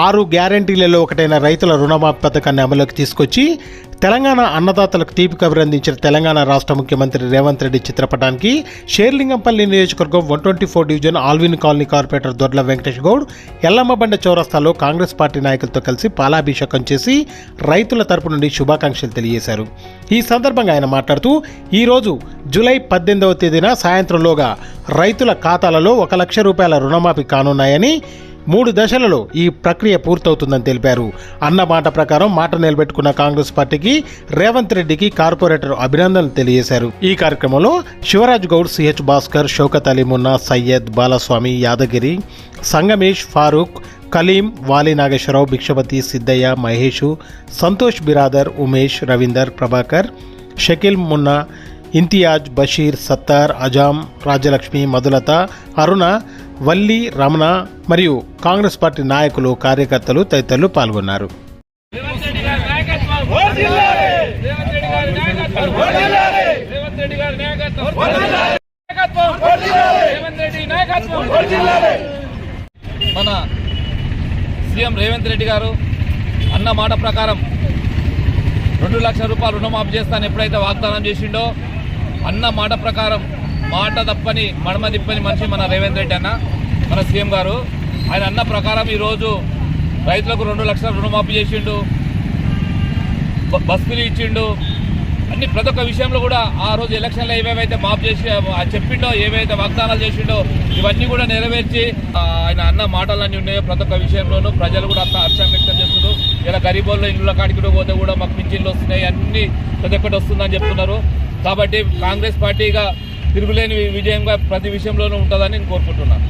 ఆరు గ్యారంటీలలో ఒకటైన రైతుల రుణమాఫీ పథకాన్ని అమలుకి తీసుకొచ్చి తెలంగాణ అన్నదాతలకు తీపి కబురు అందించిన తెలంగాణ రాష్ట్ర ముఖ్యమంత్రి రేవంత్ రెడ్డి చిత్రపటానికి షేర్లింగంపల్లి నియోజకవర్గం one twenty four division Alwyn colony corporator Dodla Venkatesh Goud Yellammabanda చౌరస్తాలో కాంగ్రెస్ పార్టీ నాయకులతో కలిసి పాలాభిషేకం చేసి రైతుల తరపు నుండి శుభాకాంక్షలు తెలియజేశారు. ఈ సందర్భంగా ఆయన మాట్లాడుతూ ఈరోజు జూలై పద్దెనిమిదవ తేదీన సాయంత్రంలోగా రైతుల ఖాతాలలో ఒక లక్ష రూపాయల రుణమాఫీ కానున్నాయని మూడు దశలలో ఈ ప్రక్రియ పూర్తవుతుందని తెలిపారు. అన్న మాట ప్రకారం మాట నిలబెట్టుకున్న కాంగ్రెస్ పార్టీకి రేవంత్ రెడ్డికి కార్పొరేటర్ అభినందనలు తెలియజేశారు. ఈ కార్యక్రమంలో శివరాజ్ గౌడ్ సిహెచ్ భాస్కర్ షౌకత్ అలీ మున్నా సయ్యద్ బాలస్వామి యాదగిరి సంగమేష్ ఫారూక్ కలీం వాలి నాగేశ్వరరావు భిక్షపతి సిద్ధయ్య మహేషు సంతోష్ బిరాదర్ ఉమేష్ రవీందర్ ప్రభాకర్ షకీల్ మున్నా ఇంతియాజ్ బషీర్ సత్తార్ అజాం రాజ్యలక్ష్మి మధులత అరుణ వల్లి రమణ మరియు కాంగ్రెస్ పార్టీ నాయకులు కార్యకర్తలు తదితరులు పాల్గొన్నారు. మన సీఎం రేవంత్ రెడ్డి గారు అన్న మాట ప్రకారం రెండు లక్షల రూపాయలు రుణమాఫీ చేస్తాను ఎప్పుడైతే వాగ్దానం చేసిండో అన్న మాట ప్రకారం మాట తప్పని మడమ తిప్పని మనిషి మన రేవంత్ రెడ్డి అన్న మన సీఎం గారు. ఆయన అన్న ప్రకారం ఈరోజు రైతులకు రెండు లక్షల రుణమాఫీ చేసిండు బస్సులు ఇచ్చిండు. అన్ని ప్రతి ఒక్క విషయంలో కూడా ఆ రోజు ఎలక్షన్లో ఏమేమైతే మాఫ్ చేసి చెప్పిండో ఏమైతే వాగ్దానాలు చేసిండో ఇవన్నీ కూడా నెరవేర్చి ఆయన అన్న మాటలన్నీ ఉన్నాయో ప్రతి ఒక్క విషయంలోనూ ప్రజలు కూడా అంత హర్షం వ్యక్తం చేస్తున్నారు. ఇలా గరీబోళ్ళు ఇళ్ళ కాడికి పోతే కూడా మాకు పింఛన్లు వస్తున్నాయి అన్ని ప్రతి ఒక్కటి వస్తుందని చెప్తున్నారు. కాబట్టి కాంగ్రెస్ పార్టీగా తిరుగులేని విజయంగా ప్రతి విషయంలోనూ ఉంటుందని నేను కోరుకుంటున్నాను.